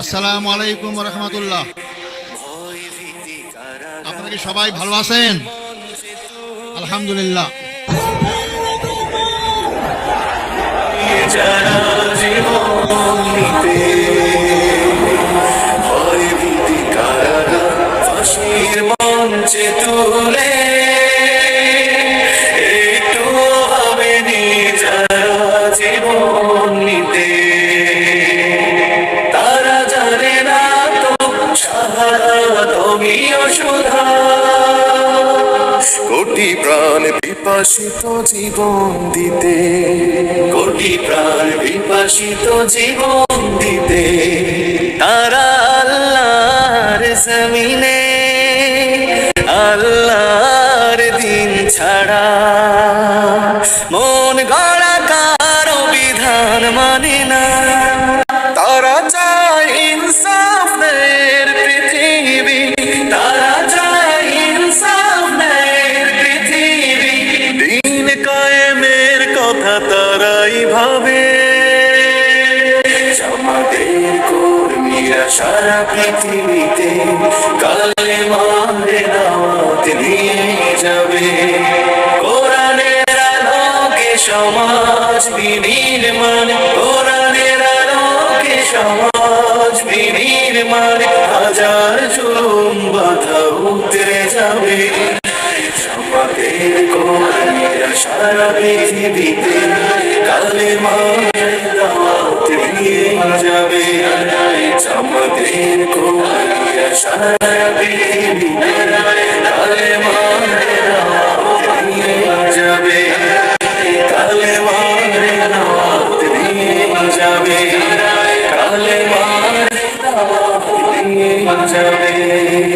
আসসালামু আলাইকুম রহমতুল্লাহ আপনারা কি সবাই ভালো আছেন? আলহামদুলিল্লাহ। মঞ্চে তুলে নিতে। প্রাণ বিপাসিত জীবন দিতে। কোটি প্রাণ বিপাসিত জীবন দিতে। তারা আল্লাহর জমিনে আল্লাহর দিন ছাড়া। মন গড়া কারও বিধান মানে না। তারা চায় ইনসাফের কথা তারাই ভাবে। আমাদের কর্মীরা সারা পৃথিবীতে কালে মারে দাওয়াত নিয়ে যাবে। কোরআনের আলোকে সমাজ বিনির্মাণ কোরআনের আলোকে সমাজ বিনির্মাণ হাজার জুলুম বাধা উতরে যাবে। আমাদের কর্মীরা সারা পৃথিবীতে কালে মারে দাওয়াত যাবে আমাদের কর্মীরা সারা পৃথিবীতে যাবে কালে নিয়ে যাবে কালে নিয়ে যাবে